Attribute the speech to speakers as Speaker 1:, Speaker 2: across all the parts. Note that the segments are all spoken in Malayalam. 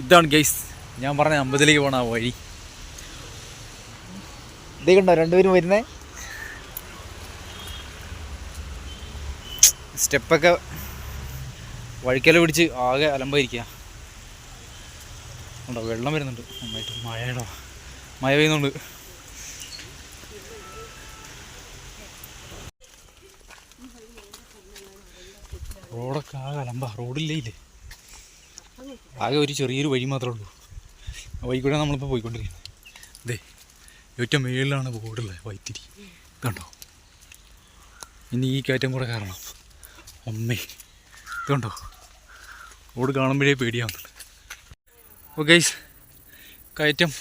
Speaker 1: ഇതാണ് ഗൈസ് ഞാൻ പറഞ്ഞ അമ്പതിലേക്ക് പോണ വഴി. ഇതേ കണ്ടോ രണ്ടുപേരും വരുന്നേ? സ്റ്റെപ്പൊക്കെ വഴിക്കല പിടിച്ച് ആകെ അലമ്പായിരിക്കുക ഉണ്ടോ വെള്ളം വരുന്നുണ്ട്. നന്നായിട്ട് മഴയുടെ. മഴ പെയ്യുന്നുണ്ട്. റോഡൊക്കെ ആകെ അലമ്പ. റോഡില്ലേ ഇല്ലേ ആകെ ഒരു ചെറിയൊരു വഴി മാത്രമേ ഉള്ളൂ. വഴി കൂടെ നമ്മളിപ്പോൾ പോയിക്കൊണ്ടിരിക്കുന്നത് അതെ ഏറ്റവും മേളിലാണ് ബോർഡുള്ളത് വൈത്തിരി. ഇതുണ്ടോ? ഇനി ഈ കയറ്റം കൂടെ കാരണം. അമ്മേ ഇതുണ്ടോ? റോഡ് കാണുമ്പോഴേ പേടിയാവുന്നുണ്ട് ഓ ഗൈസ് കയറ്റം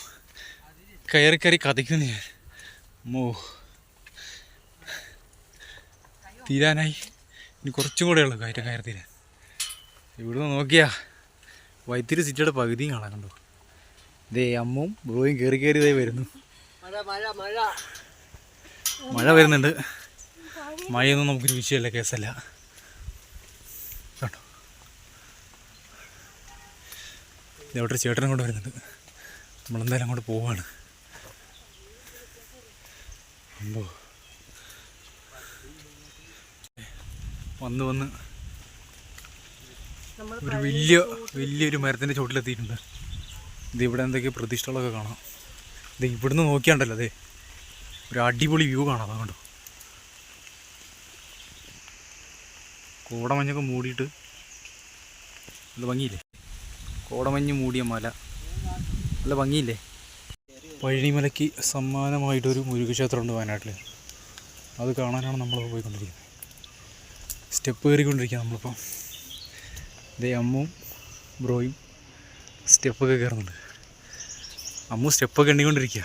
Speaker 1: കയറി കയറി കഥയ്ക്കുന്നു ഞാൻ. മോ. തീരാനായി. ഇനി കുറച്ചും കൂടെ ഉള്ളു കയറ്റം കയറി തീരാൻ. ഇവിടുന്ന് നോക്കിയാ വൈത്തിരി സിറ്റിയുടെ പകുതിയും കാണാൻ കണ്ടോ? ഇതേ അമ്മും ബ്രോയും കയറി കയറി ഇതായി വരുന്നു.
Speaker 2: മഴ മഴ മഴ.
Speaker 1: മഴ വരുന്നുണ്ട്. മഴയൊന്നും നമുക്കൊരു വിഷയമല്ല കേസല്ല. കേട്ടോ ഇതവിടെ ചേട്ടനും കൊണ്ട് വരുന്നുണ്ട്. നമ്മളെന്തായാലും അങ്ങോട്ട് പോവാണ്. അമ്പോ. വന്ന് വന്ന് ഒരു വലിയ വലിയൊരു മരത്തിന്റെ ചുവട്ടിലെത്തിയിട്ടുണ്ട്. ഇത് ഇവിടെ എന്തൊക്കെ പ്രതിഷ്ഠകളൊക്കെ കാണാം. ഇത് ഇവിടുന്ന് നോക്കിയാണ്ടല്ലോ അതെ ഒരു അടിപൊളി വ്യൂ കാണാം കണ്ടോ. കോടമഞ്ഞൊക്കെ മൂടിയിട്ട്. നല്ല ഭംഗിയില്ലേ? കോടമഞ്ഞ് മൂടിയ മല. നല്ല ഭംഗിയില്ലേ? പഴനിമലയ്ക്ക് സമ്മാനമായിട്ടൊരു മുരുകക്ഷേത്രമുണ്ട് വയനാട്ടിൽ അത് കാണാനാണ് നമ്മൾ പോയിക്കൊണ്ടിരിക്കുന്നത്. സ്റ്റെപ്പ് കയറിക്കൊണ്ടിരിക്കുക നമ്മളിപ്പം. ഇതേ അമ്മും ബ്രോയും സ്റ്റെപ്പൊക്കെ കയറുന്നുണ്ട്. അമ്മു സ്റ്റെപ്പൊക്കെ എണ്ണിക്കൊണ്ടിരിക്കുക